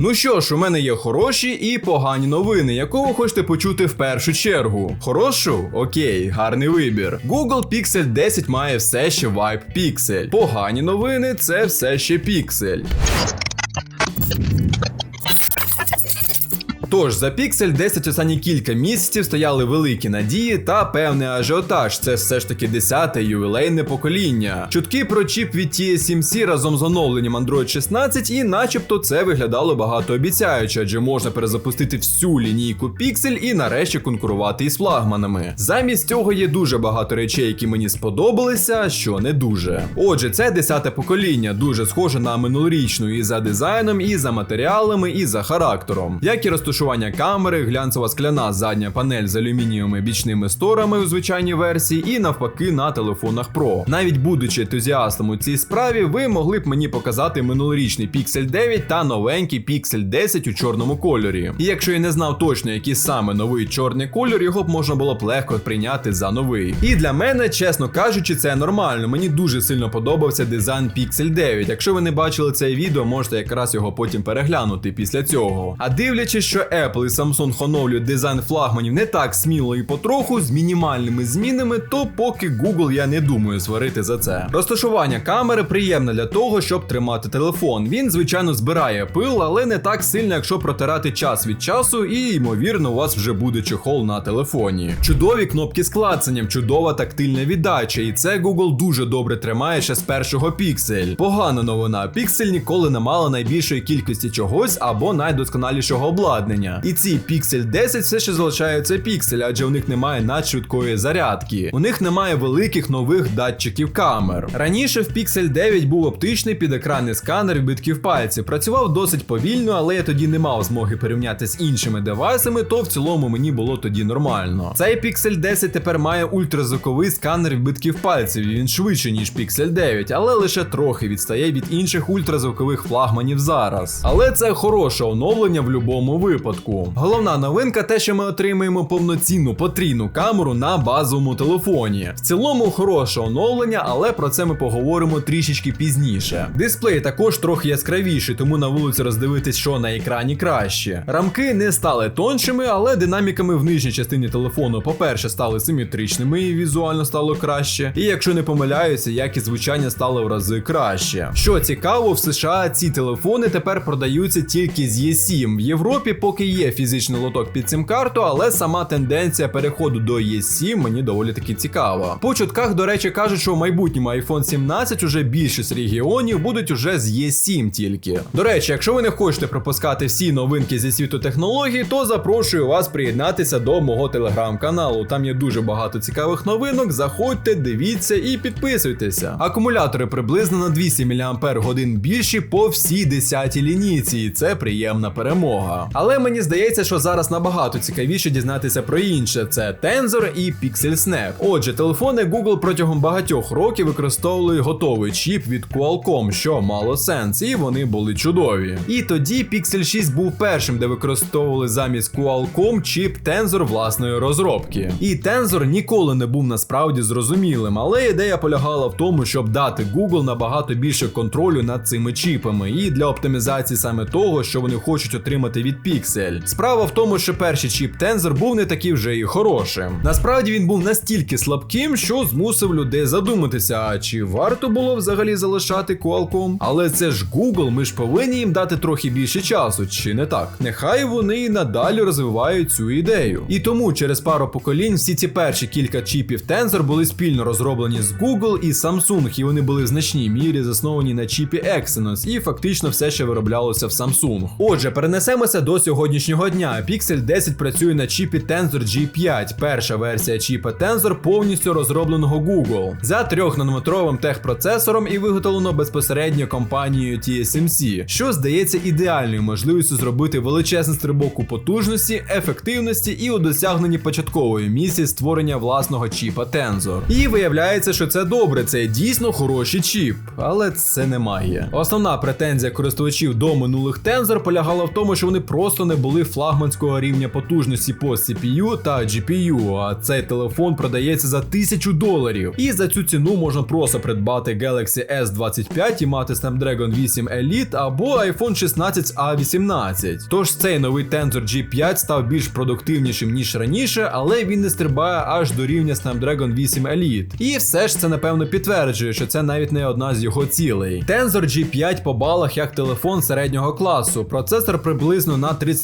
Ну що ж, у мене є хороші і погані новини, якого хочете почути в першу чергу. Хорошу? Окей, гарний вибір. Google Pixel 10 має все ще Vibe Pixel. Погані новини це все ще Pixel. Тож за Pixel 10 останні кілька місяців стояли великі надії та певний ажіотаж. Це все ж таки 10-те ювілейне покоління. Чутки про чіп від TSMC разом з оновленням Android 16, і начебто це виглядало багатообіцяюче, адже можна перезапустити всю лінійку Pixel і нарешті конкурувати із флагманами. Замість цього є дуже багато речей, які мені сподобалися, що не дуже. Отже, це 10-те покоління, дуже схоже на минулорічну і за дизайном, і за матеріалами, і за характером. Як і розташування камери, глянцева скляна задня панель з алюмінієвими бічними сторами у звичайній версії, і навпаки на телефонах Pro. Навіть будучи ентузіастом у цій справі, ви могли б мені показати минулорічний Pixel 9 та новенький Pixel 10 у чорному кольорі. І якщо я не знав точно, який саме новий чорний кольор, його б можна було б легко прийняти за новий. І для мене, чесно кажучи, це нормально. Мені дуже сильно подобався дизайн Pixel 9. Якщо ви не бачили це відео, можете якраз його потім переглянути після цього. А дивлячись, що Apple і Samsung оновлюють дизайн флагманів не так сміло і потроху, з мінімальними змінами, то поки Google я не думаю сварити за це. Розташування камери приємне для того, щоб тримати телефон. Він, звичайно, збирає пил, але не так сильно, якщо протирати час від часу, і ймовірно, у вас вже буде чехол на телефоні. Чудові кнопки з клацанням, чудова тактильна віддача, і це Google дуже добре тримає ще з першого Pixel. Погана новина, Pixel ніколи не мала найбільшої кількості чогось або найдосконалішого обладнання. І ці Pixel 10 все ще залишаються Pixel, адже у них немає надшвидкої зарядки. У них немає великих нових датчиків камер. Раніше в Pixel 9 був оптичний підекранний сканер відбитків пальців. Працював досить повільно, але я тоді не мав змоги порівняти з іншими девайсами, то в цілому мені було тоді нормально. Цей Pixel 10 тепер має ультразвуковий сканер відбитків пальців. і Він швидше, ніж Pixel 9, але лише трохи відстає від інших ультразвукових флагманів зараз. Але це хороше оновлення в будь-якому випадку. Головна новинка те, що ми отримаємо повноцінну потрійну камеру на базовому телефоні. В цілому хороше оновлення, але про це ми поговоримо трішечки пізніше. Дисплей також трохи яскравіший, тому на вулиці роздивитись, що на екрані краще. Рамки не стали тоншими, але динаміками в нижній частині телефону, по-перше, стали симетричними і візуально стало краще. І якщо не помиляюся, якість звучання стало в рази краще. Що цікаво, в США ці телефони тепер продаються тільки з E7. В Європі поки є фізичний лоток під цим карту, але сама тенденція переходу до E7 мені доволі таки цікава. По чутках, до речі, кажуть, що в майбутньому iPhone 17 уже більшість регіонів будуть уже з E7 тільки. До речі, якщо ви не хочете пропускати всі новинки зі світу технологій, то запрошую вас приєднатися до мого телеграм-каналу. Там є дуже багато цікавих новинок. Заходьте, дивіться і підписуйтеся. Акумулятори приблизно на 200 мАч більші по всій 10 лінійці, і це приємна перемога. Але мені здається, що зараз набагато цікавіше дізнатися про інше: це Tensor і Pixel Snap. Отже, телефони Google протягом багатьох років використовували готовий чіп від Qualcomm, що мало сенс, і вони були чудові. І тоді Pixel 6 був першим, де використовували замість Qualcomm чіп Tensor власної розробки. І Tensor ніколи не був насправді зрозумілим, але ідея полягала в тому, щоб дати Google набагато більше контролю над цими чіпами, і для оптимізації саме того, що вони хочуть отримати від Pixel. Справа в тому, що перший чіп Tensor був не такий вже і хорошим. Насправді він був настільки слабким, що змусив людей задуматися, а чи варто було взагалі залишати Qualcomm? Але це ж Google, ми ж повинні їм дати трохи більше часу, чи не так? Нехай вони і надалі розвивають цю ідею. І тому через пару поколінь всі ці перші кілька чіпів Tensor були спільно розроблені з Google і Samsung, і вони були в значній мірі засновані на чіпі Exynos, і фактично все ще вироблялося в Samsung. Отже, перенесемося до сьогоднішнього дня. Pixel 10 працює на чіпі Tensor G5, перша версія чіпа Tensor повністю розробленого Google за 3-нанометровим техпроцесором і виготовлено безпосередньо компанією TSMC, що здається ідеальною можливістю зробити величезний стрибок у потужності, ефективності і у досягненні початкової місії створення власного чіпа Tensor. І виявляється, що це добре, це дійсно хороший чіп, але це не магія. Основна претензія користувачів до минулих Tensor полягала в тому, що вони просто вони були флагманського рівня потужності по CPU та GPU, а цей телефон продається за 1000 доларів. І за цю ціну можна просто придбати Galaxy S25 і мати Snapdragon 8 Elite або iPhone 16 A18. Тож цей новий Tensor G5 став більш продуктивнішим ніж раніше, але він не стрибає аж до рівня Snapdragon 8 Elite. І все ж це напевно підтверджує, що це навіть не одна з його цілей. Tensor G5 по балах як телефон середнього класу. Процесор приблизно на 30%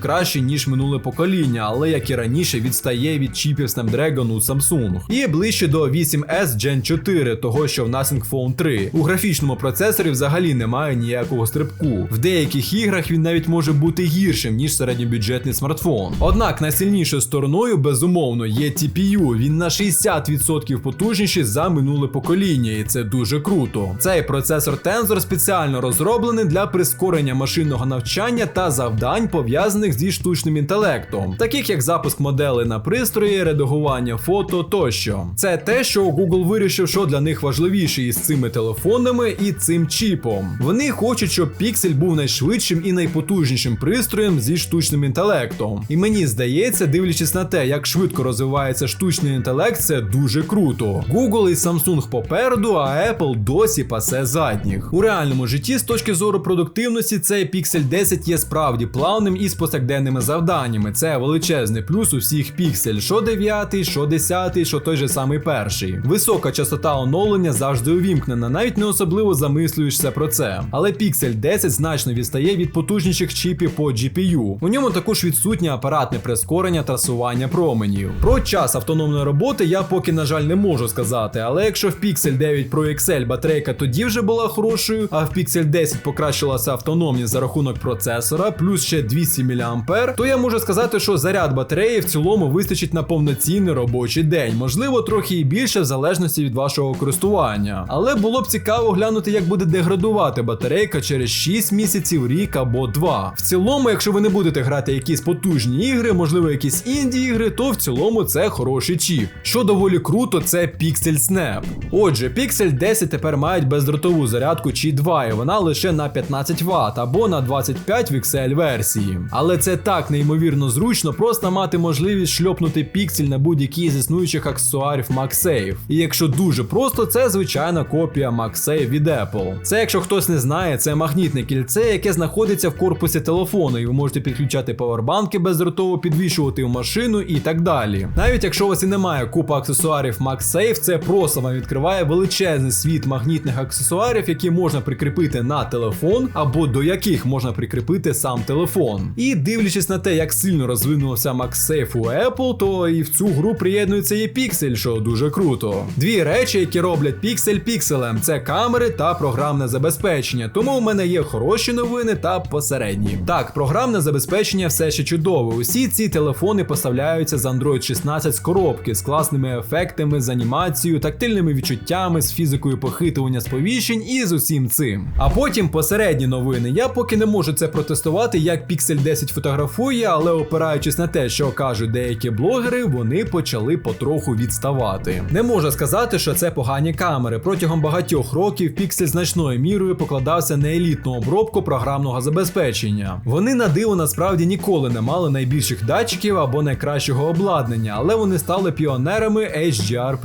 кращий, ніж минуле покоління, але як і раніше відстає від чіпів Snapdragon у Samsung. І ближче до 8S Gen 4, того що в Nothing Phone 3. У графічному процесорі взагалі немає ніякого стрибку. В деяких іграх він навіть може бути гіршим, ніж середньобюджетний смартфон. Однак найсильнішою стороною, безумовно, є TPU. Він на 60% потужніший за минуле покоління, і це дуже круто. Цей процесор Tensor спеціально розроблений для прискорення машинного навчання та завдань, пов'язаних зі штучним інтелектом, таких як запуск моделей на пристрої, редагування фото тощо. Це те, що Google вирішив, що для них важливіше із цими телефонами і цим чіпом. Вони хочуть, щоб Pixel був найшвидшим і найпотужнішим пристроєм зі штучним інтелектом. І мені здається, дивлячись на те, як швидко розвивається штучний інтелект, це дуже круто. Google і Samsung попереду, а Apple досі пасе задніх. У реальному житті, з точки зору продуктивності, цей Pixel 10 є справді плавним і з повсякденними завданнями. Це величезний плюс у всіх Pixel, що 9, що 10, що той же самий перший. Висока частота оновлення завжди увімкнена, навіть не особливо замислюєшся про це. Але Pixel 10 значно відстає від потужніших чіпів по GPU. У ньому також відсутнє апаратне прискорення трасування променів. Про час автономної роботи я поки, на жаль, не можу сказати, але якщо в Pixel 9 Pro XL батарейка тоді вже була хорошою, а в Pixel 10 покращилася автономність за рахунок процесора, плюс ще 200 мА, то я можу сказати, що заряд батареї в цілому вистачить на повноцінний робочий день, можливо, трохи і більше в залежності від вашого користування. Але було б цікаво глянути, як буде деградувати батарейка через 6 місяців, рік або 2. В цілому, якщо ви не будете грати якісь потужні ігри, можливо, якісь інді ігри, то в цілому це хороший чіп. Що доволі круто, це Pixel Snap. Отже, Pixel 10 тепер мають бездротову зарядку Qi 2, і вона лише на 15 Вт або на 25 в XL версії. Але це так неймовірно зручно, просто мати можливість шльопнути Pixel на будь-який з існуючих аксесуарів MagSafe. І якщо дуже просто, це звичайна копія MagSafe від Apple. Це, якщо хтось не знає, це магнітне кільце, яке знаходиться в корпусі телефону, і ви можете підключати павербанки бездротово, підвішувати в машину і так далі. Навіть якщо у вас і немає купа аксесуарів MagSafe, це просто вам відкриває величезний світ магнітних аксесуарів, які можна прикріпити на телефон або до яких можна прикріпити сам телефон. І дивлячись на те, як сильно розвинувався MagSafe у Apple, то і в цю гру приєднується і Pixel, що дуже круто. Дві речі, які роблять Pixel пікселем, це камери та програмне забезпечення. Тому у мене є хороші новини та посередні. Так, програмне забезпечення все ще чудове. Усі ці телефони поставляються з Android 16 з коробки з класними ефектами, з анімацією, тактильними відчуттями, з фізикою похитування сповіщень і з усім цим. А потім посередні новини. Я поки не можу це протестувати, як Pixel 10 фотографує, але опираючись на те, що кажуть деякі блогери, вони почали потроху відставати. Не можу сказати, що це погані камери. Протягом багатьох років Pixel значною мірою покладався на елітну обробку програмного забезпечення. Вони на диво насправді ніколи не мали найбільших датчиків або найкращого обладнання, але вони стали піонерами HDR+.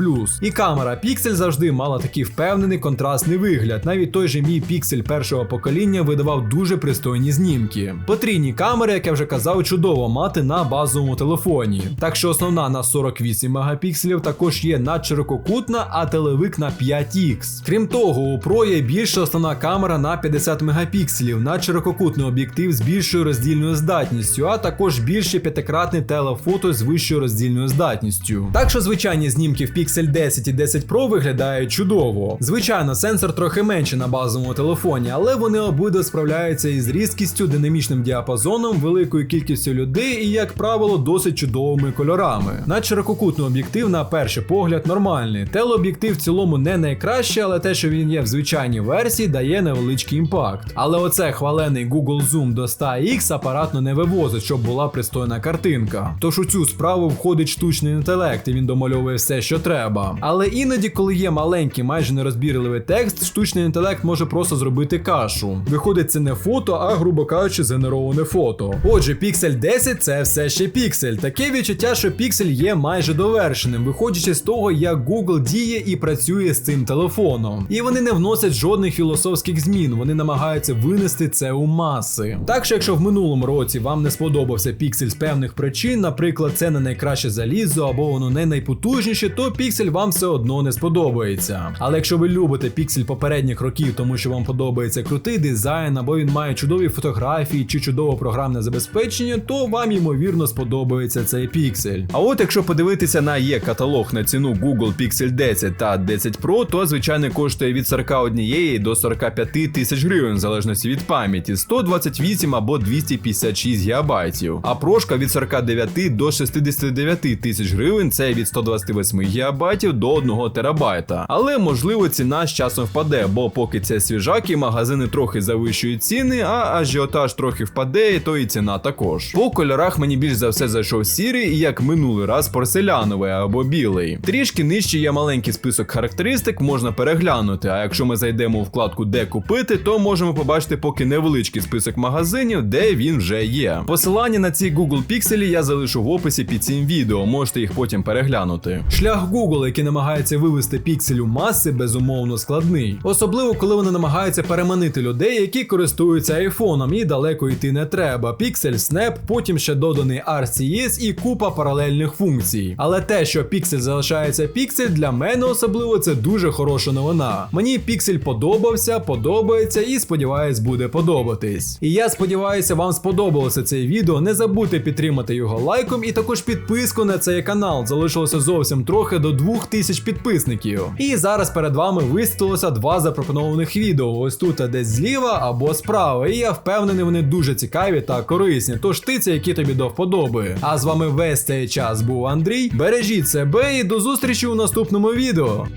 І камера Pixel завжди мала такий впевнений контрастний вигляд. Навіть той же мій Pixel першого покоління видавав дуже пристойні знімки. Потрійні камери, як я вже казав, чудово мати на базовому телефоні. Так що основна на 48 мегапікселів також є надширококутна, а телевик на 5X. Крім того, у Pro є більша основна камера на 50 мегапікселів, надширококутний об'єктив з більшою роздільною здатністю, а також більше п'ятикратний телефото з вищою роздільною здатністю. Так що звичайні знімки в Pixel 10 і 10 Pro виглядають чудово. Звичайно, сенсор трохи менше на базовому телефоні, але вони обидва справляються із різкістю, динамічним діапазоном, великою кількістю людей і, як правило, досить чудовими кольорами. Надширококутний об'єктив, на перший погляд, нормальний. Телеоб'єктив в цілому не найкраще, але те, що він є в звичайній версії, дає невеличкий імпакт. Але оце хвалений Google Zoom до 100X апаратно не вивозить, щоб була пристойна картинка. Тож у цю справу входить штучний інтелект, і він домальовує все, що треба. Але іноді, коли є маленький, майже нерозбірливий текст, штучний інтелект може просто зробити кашу. Виходить, це не фото, а грубо кажучи, згенероване гарне фото. Отже, Pixel 10 це все ще Pixel. Таке відчуття, що Pixel є майже довершеним, виходячи з того, як Google діє і працює з цим телефоном. І вони не вносять жодних філософських змін, вони намагаються винести це у маси. Так що, якщо в минулому році вам не сподобався Pixel з певних причин, наприклад, це не найкраще залізо або воно не найпотужніше, то Pixel вам все одно не сподобається. Але якщо ви любите Pixel попередніх років, тому що вам подобається крутий дизайн, або він має чудові фотографії чи чудове програмне забезпечення, то вам ймовірно сподобається цей Pixel. А от якщо подивитися на є каталог на ціну Google Pixel 10 та 10 Pro, то звичайно коштує від 41 до 45 тисяч гривень, в залежності від пам'яті, 128 або 256 гігабайтів. А прошка від 49 до 69 тисяч гривень, це від 128 гігабайтів до 1 терабайта. Але можливо ціна з часом впаде, бо поки це свіжак і магазини трохи завищують ціни, а ажіотаж трохи впаде, то і ціна також. По кольорах мені більш за все зайшов сірий і як минулий раз порцеляновий або білий. Трішки нижче є маленький список характеристик, можна переглянути. А якщо ми зайдемо у вкладку Де купити, то можемо побачити поки невеличкий список магазинів, де він вже є. Посилання на ці Google Pixel я залишу в описі під цим відео, можете їх потім переглянути. Шлях Google, який намагається вивести піксель у маси, безумовно складний. Особливо, коли вони намагаються переманити людей, які користуються айфоном, і далеко йти не треба. Pixel Snap, потім ще доданий RCS і купа паралельних функцій. Але те, що Pixel залишається Pixel, для мене особливо це дуже хороша новина. Мені Pixel подобався, подобається і сподіваюсь, буде подобатись. І я сподіваюся, вам сподобалося це відео. Не забудьте підтримати його лайком і також підписку на цей канал. Залишилося зовсім трохи до 2000 підписників. І зараз перед вами висвітилося два запропонованих відео. Ось тут а десь зліва або справа. І я впевнений, вони дуже цікаві та корисні. Тож ти які тобі до вподоби. А з вами весь цей час був Андрій. Бережіть себе і до зустрічі у наступному відео.